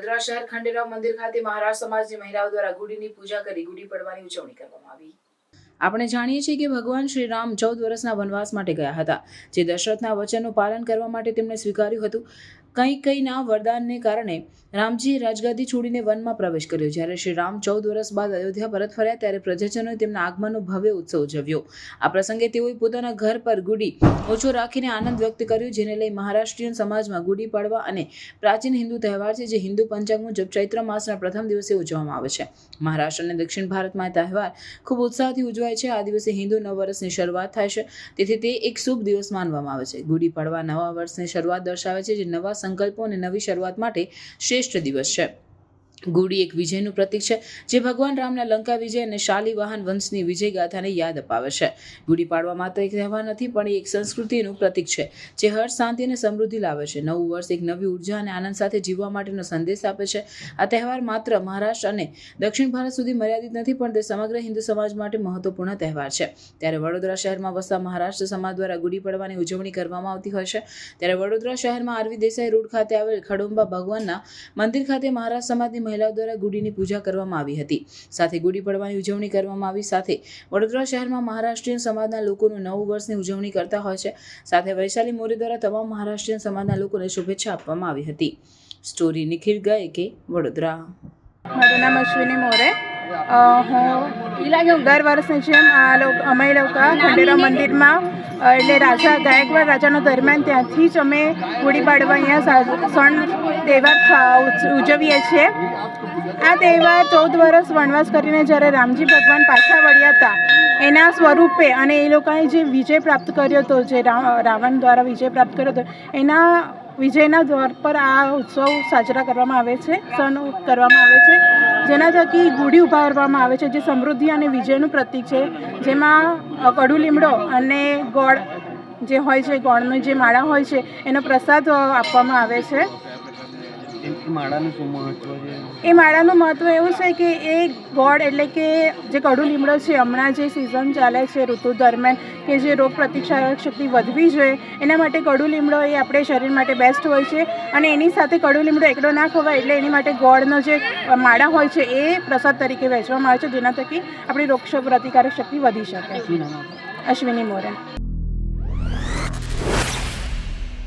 વડોદરા શહેર ખંડેરાવ મંદિર ખાતે મહારાજ સમાજની મહિલાઓ દ્વારા ગુડીની પૂજા કરી ગુડી પડવાની ઉજવણી કરવામાં આવી. આપણે જાણીએ છીએ કે ભગવાન શ્રી રામ ચૌદ વર્ષના વનવાસ માટે ગયા હતા. જે દશરથના વચનનું પાલન કરવા માટે તેમણે સ્વીકાર્યું હતું. કંઈ કંઈના વરદાનને કારણે રામજી રાજગાદી છોડીને વનમાં પ્રવેશ કર્યો. જ્યારે શ્રી રામ ચૌદ વર્ષ બાદ અયોધ્યા પરત ફર્યા, ત્યારે પ્રજાજનોએ તેમના આગમનનો ભવ્ય ઉત્સવ ઉજવ્યો. આ પ્રસંગે તેઓએ પોતાના ઘર પર ગુડી ઓછો રાખીને આનંદ વ્યક્ત કર્યો, જેને લઈ મહારાષ્ટ્રીયન સમાજમાં ગુડી પડવા અને પ્રાચીન હિન્દુ તહેવાર છે, જે હિન્દુ પંચાંગ મુજબ ચૈત્ર માસના પ્રથમ દિવસે ઉજવવામાં આવે છે. મહારાષ્ટ્ર અને દક્ષિણ ભારતમાં તહેવાર ખૂબ ઉત્સાહથી ઉજવાય છે. આ દિવસે હિન્દુ નવ વર્ષની શરૂઆત થાય છે. તેથી તે એક શુભ દિવસ માનવામાં આવે છે. ગુડી પડવા નવા વર્ષની શરૂઆત દર્શાવે છે, જે નવા સંકલ્પો અને નવી શરૂઆત માટે શ્રેષ્ઠ દિવસ છે. ગુડી એક વિજયનું પ્રતીક છે, જે ભગવાન રામના લંકા વિજય અને શાલી વાહન વંશની વિજય ગાથાને યાદ અપાવે છે. ગુડી પાડવા માત્ર એક તહેવાર નથી, પણ એ એક સંસ્કૃતિનું પ્રતીક છે, જે હર્ષ, શાંતિ અને સમૃદ્ધિ લાવે છે. નવું વર્ષ એક નવી ઊર્જા અને આનંદ સાથે જીવવા માટેનો સંદેશ આપે છે. આ તહેવાર માત્ર મહારાષ્ટ્ર અને દક્ષિણ ભારત સુધી મર્યાદિત નથી, પણ તે સમગ્ર હિન્દુ સમાજ માટે મહત્વપૂર્ણ તહેવાર છે. ત્યારે વડોદરા શહેરમાં વસતા મહારાષ્ટ્ર સમાજ દ્વારા ગુડી પડવાની ઉજવણી કરવામાં આવતી હોય છે. ત્યારે વડોદરા શહેરમાં આરવી દેસાઈ રોડ ખાતે આવેલ ખડુંબા ભગવાનના મંદિર ખાતે મહારાષ્ટ્ર સમાજની મહિલાઓ દ્વારા ગુડીની પૂજા કરવામાં આવી હતી. સાથે ગુડી પડવાની ઉજવણી કરવામાં આવી. સાથે વડોદરા શહેરમાં મહારાષ્ટ્રીયન સમાજના લોકોનું નવું વર્ષની ઉજવણી કરતા હોય છે. સાથે વૈશાલી મોરે દ્વારા તમામ મહારાષ્ટ્રીયન સમાજના લોકોને શુભેચ્છા આપવામાં આવી હતી. સ્ટોરી નિખિલ ગાયકે વડોદરા. મારું નામ અશ્વિની મોરે. અ, હું દર વર્ષની જેમ આ અમે લોકો ખંડેરા મંદિરમાં એટલે રાજા ગાયકવાડ રાજાનો દરમિયાન ત્યાંથી જ અમે ગુડી પાડવા અહીંયા સણ તહેવાર ઉજવીએ છીએ. આ તહેવાર ચૌદ વર્ષ વનવાસ કરીને જ્યારે રામજી ભગવાન પાછા વળ્યા હતા એના સ્વરૂપે અને એ લોકોએ જે વિજય પ્રાપ્ત કર્યો હતો જે રાવણ દ્વારા વિજય પ્રાપ્ત કર્યો હતો એના વિજયના દ્વાર પર આ ઉત્સવ સાજરા કરવામાં આવે છે સણ કરવામાં આવે છે. જેના થકી ગુડી ઉભારવામાં આવે છે, જે સમૃદ્ધિ અને વિજયનું પ્રતીક છે. જેમાં કડુ લીમડો અને ગોળ જે હોય છે, ગોળની જે માળા હોય છે, એનો પ્રસાદ આપવામાં આવે છે. એ માળાનું મહત્વ એ માળાનું મહત્ત્વ એવું છે કે એ ગોળ એટલે કે જે કડુ લીમડો છે હમણાં જે સિઝન ચાલે છે ઋતુ દરમિયાન કે જે રોગ પ્રતિકારક શક્તિ વધવી જોઈએ એના માટે કડુ લીમડો એ આપણે શરીર માટે બેસ્ટ હોય છે. અને એની સાથે કડુ લીમડો એકલો ના ખવાય એટલે એની માટે ગોળનો જે માળા હોય છે એ પ્રસાદ તરીકે વહેંચવામાં આવે છે જેના થકી આપણી રોગ પ્રતિકારક શક્તિ વધી શકે? અશ્વિની મોરે.